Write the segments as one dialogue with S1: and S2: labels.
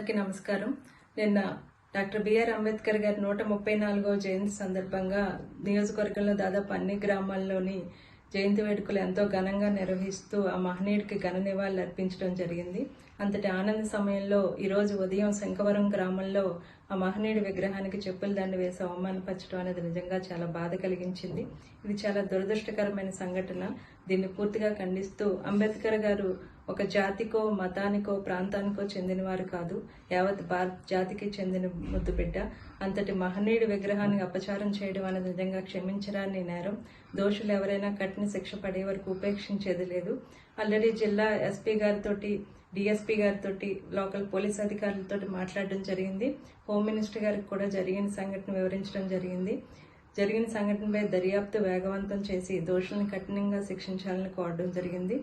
S1: అందరికీ నమస్కారం. నిన్న డాక్టర్ బిఆర్ అంబేద్కర్ గారి నూట ముప్పై నాలుగవ జయంతి సందర్భంగా నియోజకవర్గంలో దాదాపు అన్ని గ్రామాల్లోని జయంతి వేడుకలు ఎంతో ఘనంగా నిర్వహిస్తూ ఆ మహనీయుడికి ఘన నివాళులు అర్పించడం జరిగింది. అంతటి ఆనంద సమయంలో ఈరోజు ఉదయం శంకవరం గ్రామంలో ఆ మహనీయుడి విగ్రహానికి చెప్పుల దండ వేసి అవమానపరచడం అనేది నిజంగా చాలా బాధ కలిగించింది. ఇది చాలా దురదృష్టకరమైన సంఘటన. దీన్ని పూర్తిగా ఖండిస్తూ అంబేద్కర్ గారు ఒక జాతికో మతానికో ప్రాంతానికో చెందినవారు కాదు యావత్ భారత్ జాతికి చెందిన ముద్దు బిడ్డ. అంతటి మహనీయుడి విగ్రహాన్ని అపచారం చేయడం అనేది నిజంగా క్షమించరాని నేరం. దోషులు ఎవరైనా కఠిన శిక్ష పడే వరకు ఉపేక్షించేది లేదు. ఆల్రెడీ జిల్లా ఎస్పీ గారితోటి డిఎస్పీ గారితో లోకల్ పోలీస్ అధికారులతో మాట్లాడడం జరిగింది. హోమ్ మినిస్టర్ గారికి కూడా జరిగిన సంఘటన వివరించడం జరిగింది. జరిగిన సంఘటనపై దర్యాప్తు వేగవంతం చేసి దోషులను కఠినంగా శిక్షించాలని కోరడం జరిగింది.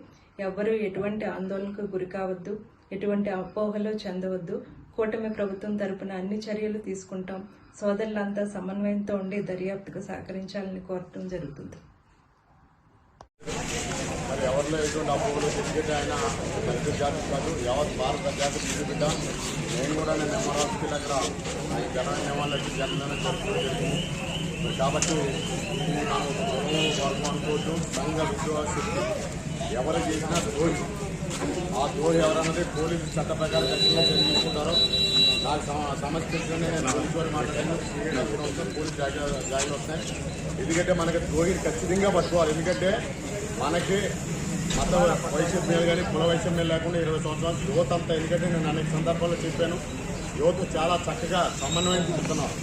S1: ఎవ్వరూ ఎటువంటి ఆందోళనకు గురి కావద్దు ఎటువంటి అపోహలు చెందవద్దు. కూటమి ప్రభుత్వం తరపున అన్ని చర్యలు తీసుకుంటాం. సోదరులంతా సమన్వయంతో ఉండి దర్యాప్తుకు సహకరించాలని కోరటం జరుగుతుంది.
S2: మరి ఎవరిలో ఎటువంటి అప్పులు ఎందుకంటే ఆయన మంచి జాతి కాదు యావత్ భారత జాతి ముందు బిడ్డ. నేను కూడా నేను ఎంఆర్ఆర్కి దగ్గర ఆయన జన నియమాలకి జన్మదిన కాబట్టి ఇది నాకు గౌరవం అనుకోవద్దు. సంఘ విశ్వాసక్తి ఎవరు చేసినా ద్రోహి ఆ ద్రోహి ఎవరన్నది పోలీసు చట్ట ప్రకారం ఖచ్చితంగా తెలుసుకుంటారో తీసుకుంటారో నాకు సమ- సమస్య నేను పోలీసు మాట్లాడాను పోలీసు జాగ్రత్త జాగ్రత్త వస్తాయి. ఎందుకంటే మనకి ద్రోహిని ఖచ్చితంగా పట్టుకోవాలి. ఎందుకంటే మనకి మత వైషమ్యాలు కానీ కుల వైషమ్యాలు లేకుండా ఇరవై సంవత్సరాలు యువత అంతా ఎందుకంటే నేను అనేక సందర్భాల్లో చెప్పాను యువత చాలా చక్కగా సమన్వయం చూపుతున్నారు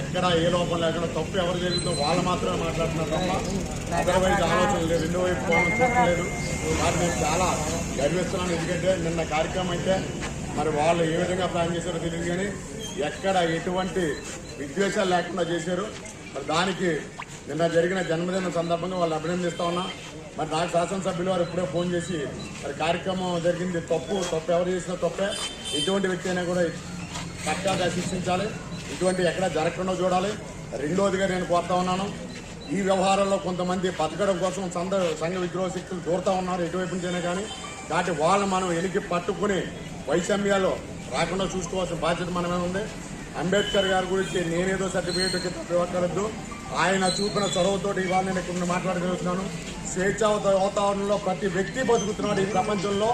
S2: ఎక్కడ ఏ లోపం లేకుండా తప్పు ఎవరు జరిగిందో వాళ్ళు మాత్రమే మాట్లాడుతున్నారు తప్ప అదర్వైజ్ ఆలోచన లేదు రెండో వైపు కోణం చూడటం లేదు. నేను చాలా గర్విస్తున్నాను. ఎందుకంటే నిన్న కార్యక్రమం అయితే మరి వాళ్ళు ఏ విధంగా ప్లాన్ చేశారో తెలియదు కానీ ఎక్కడ ఎటువంటి విద్వేషాలు లేకుండా చేశారు. మరి దానికి నిన్న జరిగిన జన్మదిన సందర్భంగా వాళ్ళు అభినందిస్తా ఉన్నా. మరి నాకు శాసనసభ్యులు వారు ఇప్పుడే ఫోన్ చేసి మరి కార్యక్రమం జరిగింది తప్పు తప్పు ఎవరు చేసినా తప్పే. ఎటువంటి వ్యక్తి అయినా కూడా పక్కాగా శిక్షించాలి. ఇటువంటి ఎక్కడ జరగకుండా చూడాలి. రెండోదిగా నేను కోరుతా ఉన్నాను ఈ వ్యవహారంలో కొంతమంది బతకడం కోసం సంద సంఘ విద్రోహ శక్తులు దూరుతా ఉన్నారు ఎటువైపు నుంచైనా కానీ. దాటి వాళ్ళని మనం ఎలికి పట్టుకుని వైషమ్యాలు రాకుండా చూసుకోవాల్సిన బాధ్యత మనమే ఉంది. అంబేద్కర్ గారి గురించి నేనేదో సర్టిఫికేట్ కింద ఇవ్వగలదు ఆయన చూపిన చొరవతోటి ఇవాళ నేను ఇక్కడ మాట్లాడగలుగుతున్నాను. స్వేచ్ఛా వాతావరణంలో ప్రతి వ్యక్తి బతుకుతున్నాడు ఈ ప్రపంచంలో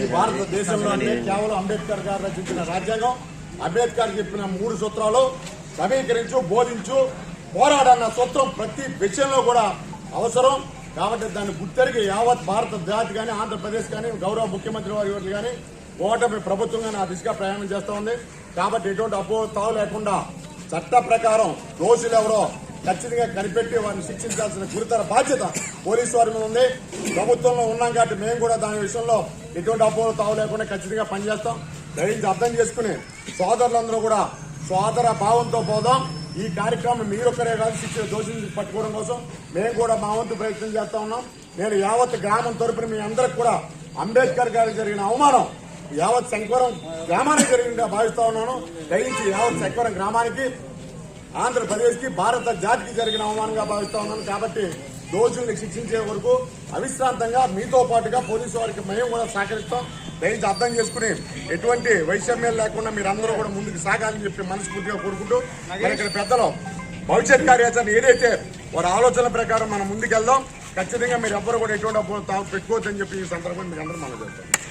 S2: ఈ భారతదేశంలోనే. కేవలం అంబేద్కర్ గారు రచించిన రాజ్యాంగం. అంబేద్కర్ చెప్పిన మూడు సూత్రాలు సమీకరించు బోధించు పోరాడన్న సూత్రం ప్రతి విషయంలో కూడా అవసరం. కాబట్టి దాన్ని గుర్తెరిగి యావత్ భారత జాతి కానీ ఆంధ్రప్రదేశ్ కానీ గౌరవ ముఖ్యమంత్రి వారి కానీ ఓటమి ప్రభుత్వం కానీ ఆ దిశగా ప్రయాణం చేస్తూ ఉంది. కాబట్టి ఎటువంటి అపోతావు లేకుండా చట్ట ప్రకారం దోషులు ఎవరో ఖచ్చితంగా కనిపెట్టి వారిని శిక్షించాల్సిన గురుతర బాధ్యత పోలీసు వారి మీద ఉంది. ప్రభుత్వంలో ఉన్నాం కాబట్టి మేము కూడా దాని విషయంలో ఎటువంటి అపోహ తావు లేకుండా ఖచ్చితంగా పనిచేస్తాం. దయచేసి అర్థం చేసుకుని సోదరులందరూ కూడా సోదర భావంతో పోదాం. ఈ కార్యక్రమం మీరొక్కరే కాదు శిక్షణ దోషులు పట్టుకోవడం కోసం మేము కూడా మా వంతు ప్రయత్నం చేస్తా ఉన్నాం. నేను యావత్ గ్రామం తరపున మీ అందరికి కూడా అంబేద్కర్ గారికి జరిగిన అవమానం యావత్ శంకవరం గ్రామానికి జరిగిందిగా భావిస్తా ఉన్నాను. దయించి యావత్ శంకవరం గ్రామానికి ఆంధ్రప్రదేశ్కి భారత జాతికి జరిగిన అవమానంగా భావిస్తా ఉన్నాను. కాబట్టి దోషుల్ని శిక్షించే వరకు అవిశ్రాంతంగా మీతో పాటుగా పోలీసు వారికి మేము కూడా సహకరిస్తాం. దయచేసి అర్థం చేసుకుని ఎటువంటి వైషమ్యం లేకుండా మీరందరూ కూడా ముందుకు సాగాలని చెప్పి మనస్ఫూర్తిగా కోరుకుంటూ ఇక్కడ పెద్దలు భవిష్యత్ కార్యాచరణ ఏదైతే వారి ఆలోచన ప్రకారం మనం ముందుకెళ్దాం ఖచ్చితంగా మీరు ఎవ్వరు కూడా ఎటువంటి అపోహలు పెట్టుకోవద్దని చెప్పి ఈ సందర్భంగా మీకు అందరూ మనం చెప్తాం